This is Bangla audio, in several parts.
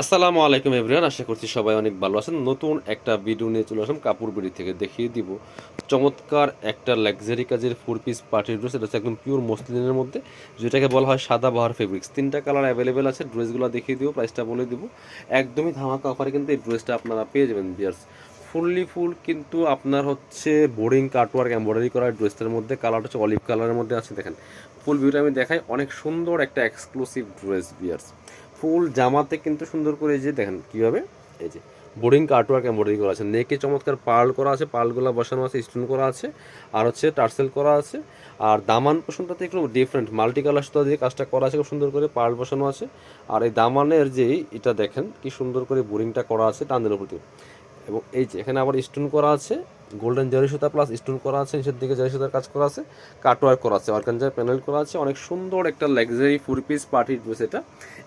আসসালামু আলাইকুম এভরিওয়ান, আশা করছি সবাই অনেক ভালো আছেন। নতুন একটা ভিডিও নিয়ে চলে আসলাম কাপড় বিড়ি থেকে দেখিয়ে দিব। চমৎকার একটা লাক্সারি কাজের ফোর পিস পার্টির ড্রেস এটা হচ্ছে একদম পিওর মসলিনের মধ্যে, যেটাকে বলা হয় সাদা বাহার ফেব্রিক্স তিনটা কালার অ্যাভেলেবেল আছে ড্রেসগুলো দেখিয়ে দিব প্রাইসটা বলে দিব। একদমই ধামাকা অফারে কিন্তু এই ড্রেসটা আপনারা পেয়ে যাবেন বিয়ার্স ফুললি ফুল কিন্তু আপনার হচ্ছে বোরিং কাটওয়ার্ক এমব্রয়ডারি করা ড্রেসটার মধ্যে কালারটা হচ্ছে অলিভ কালারের মধ্যে আছে, দেখেন। ফুল ভিউটা আমি দেখাই, অনেক সুন্দর একটা এক্সক্লুসিভ ড্রেস বিয়ার্স ফুল জামাতে কিন্তু সুন্দর করে এই যে দেখেন কীভাবে? এই যে বোর্ডিং কার্টওয়ার্ক এম্বয়ডারি করা আছে। নেকে চমৎকার পার্ল করা আছে, পার্লগুলো বসানো আছে, স্টোন করা আছে, আর হচ্ছে টার্সেল করা আছে। আর দামান পোষণটাতে একটু ডিফারেন্ট মাল্টি কালার সুতা দিয়ে কাজটা করা আছে, খুব সুন্দর করে পার্ল বসানো আছে। আর এই দামানের যেই, এটা দেখেন কি সুন্দর করে বোরিংটা করা আছে টান্দের উপর দিয়ে। এবং এই যে এখানে আবার স্টোন করা আছে গোল্ডেন জারি সুতা প্লাস স্টোন করা আছে, নিচের দিকে জারি সুতার কাজ করা আছে কাটওয়ার্ক করা আছে অর্গানজার প্যানেল করা আছে, অনেক সুন্দর একটা luxury full piece party dress এটা।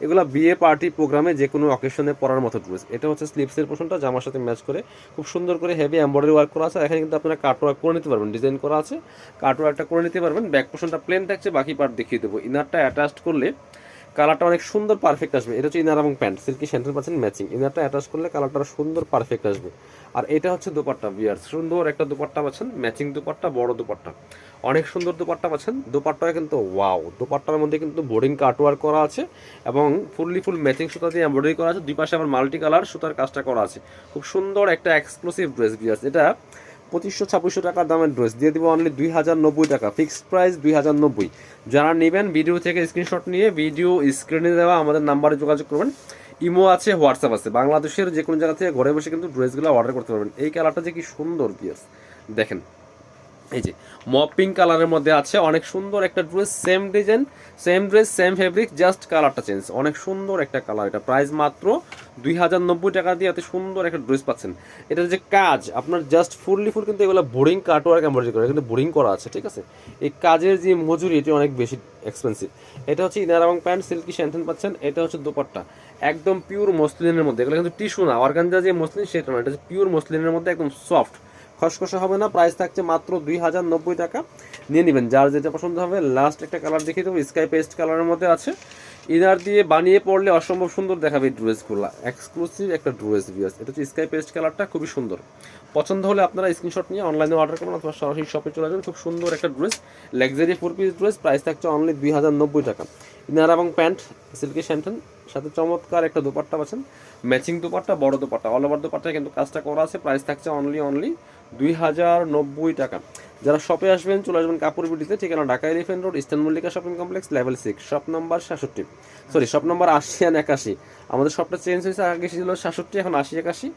এগুলো বিয়ে পার্টি প্রোগ্রামে যে কোনো অকেশনে পরার মতো ড্রেস এটা হচ্ছে স্লিপসের পোর্শনটা জামার সাথে ম্যাচ করে খুব সুন্দর করে হেভি এমব্রয়ডারি ওয়ার্ক করা আছে। এখানে কিন্তু আপনারা কাটওয়ার্ক করে নিতে পারবেন ডিজাইন করা আছে। কাটওয়ার্কটা করে নিতে পারবেন ব্যাক পোর্শনটা প্লেন থাকছে, বাকি পার্ট দেখিয়ে দেবো। ইনারটা অ্যাটাচড করলে কালারটা অনেক সুন্দর পারফেক্ট আসবে। এটা হচ্ছে ইনার এবং প্যান্ট সিল্কি সেন্টার পাচ্ছেন ম্যাচিং ইনারটা অ্যাটাচ করলে কালারটা সুন্দর পারফেক্ট আসবে। আর এটা হচ্ছে দুপাট্টা বিয়ার সুন্দর একটা দুপাট্টা পাচ্ছেন ম্যাচিং দুপাট্টা, বড় দুপাট্টা। অনেক সুন্দর দুপাট্টা পাচ্ছেন। দুপাট্টা কিন্তু ওয়াও দুপাট্টার মধ্যে কিন্তু বোর্ডিং কাটওয়ার্ক করা আছে এবং ফুললি ফুল ম্যাচিং সুতা দিয়ে এমব্রয়ডারি করা আছে। দুই পাশে আবার মাল্টি কালার সুতার কাজটা করা আছে। খুব সুন্দর একটা এক্সক্লুসিভ ড্রেস বিয়ার্স এটা পঁচিশশো ছাব্বিশশো টাকার দামের ড্রেস। দিয়ে দিব অনলি দুই হাজার নব্বই টাকা। ফিক্সড প্রাইস দুই হাজার নব্বই। যারা নেবেন ভিডিও থেকে স্ক্রিনশট নিয়ে ভিডিও স্ক্রিনে দেওয়া আমাদের নাম্বারে যোগাযোগ করবেন। ইমো আছে হোয়াটসঅ্যাপ আছে। বাংলাদেশের যে কোনো জায়গা থেকে ঘরে বসে কিন্তু ড্রেসগুলো অর্ডার করতে পারবেন। এই কালারটা যে কি সুন্দর পিয়ার্স দেখেন। এই যে মপ পিঙ্ক কালারের মধ্যে আছে অনেক সুন্দর একটা dress same design same dress same fabric just কালারটা চেঞ্জ অনেক সুন্দর একটা কালার এটা। প্রাইস মাত্র দুই হাজার নব্বই টাকা দিয়ে এত সুন্দর একটা ড্রেস পাচ্ছেন। এটার যে কাজ, আপনার জাস্ট ফুললি ফুল কিন্তু এগুলো বোরিং কাটওয়ার্ক এমব্রয়ডারি করা, কিন্তু বোরিং করা আছে, ঠিক আছে? এই কাজের যে মজুরি, এটি অনেক বেশি এক্সপেন্সিভ এটা হচ্ছে ইনার এবং প্যান্ট, সিল্কি স্যান্টেন পাচ্ছেন, এটা হচ্ছে দুপাট্টা। একদম পিওর মসলিনের মধ্যে, এগুলো কিন্তু টিস্যু না অর্গানজা যে মসলিন, সেটা না, এটা হচ্ছে পিওর মসলিনের মধ্যে একদম সফট খসখসে হবে না প্রাইস থাকছে মাত্র দুই হাজার নব্বই টাকা। নিয়ে নেবেন, যার যেটা পছন্দ হবে লাস্ট একটা কালার দেখিয়ে দেবো স্কাই পেস্ট কালারের মধ্যে আছে। ইনার দিয়ে বানিয়ে পড়লে অসম্ভব সুন্দর দেখাবে এই ড্রেসগুলো এক্সক্লুসিভ একটা ড্রেস বিয়াস এটা হচ্ছে স্কাই পেস্ট কালারটা খুবই সুন্দর। পছন্দ হলে আপনারা স্ক্রিনশট নিয়ে অনলাইনে অর্ডার করবেন অথবা সরাসরি শপে চলে যাবেন। খুব সুন্দর একটা dress luxury four piece dress price থাকছে অনলি দুই হাজার নব্বই টাকা। ইনার এবং প্যান্ট সিল্কি স্যান্টেন সাথে চমৎকার একটা দোপাট্টা পাচ্ছেন। ম্যাচিং দোপাট্টা, বড় দোপাট্টা অল ওভার দোপাট্টা কিন্তু কাজটা করা আছে। প্রাইস থাকছে অনলি অনলি দুই হাজার নব্বই টাকা। যারা শপে আসবেন, চলে আসবেন কাপড় বিটিতে ঠিকানা Dhaka elephant road eastern Mallika shopping complex level six shop number সাতষট্টি। সরি শপ নম্বর আশি আর একাশি। আমাদের শপটা চেঞ্জ হয়েছে, আগে ছিল সাতষট্টি, এখন আশি, একাশি।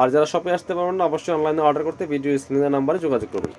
আর যারা শপে আসতে পারবেন না, অবশ্যই অনলাইনে অর্ডার করতে ভিডিও স্ক্রিনের নাম্বারে যোগাযোগ করবেন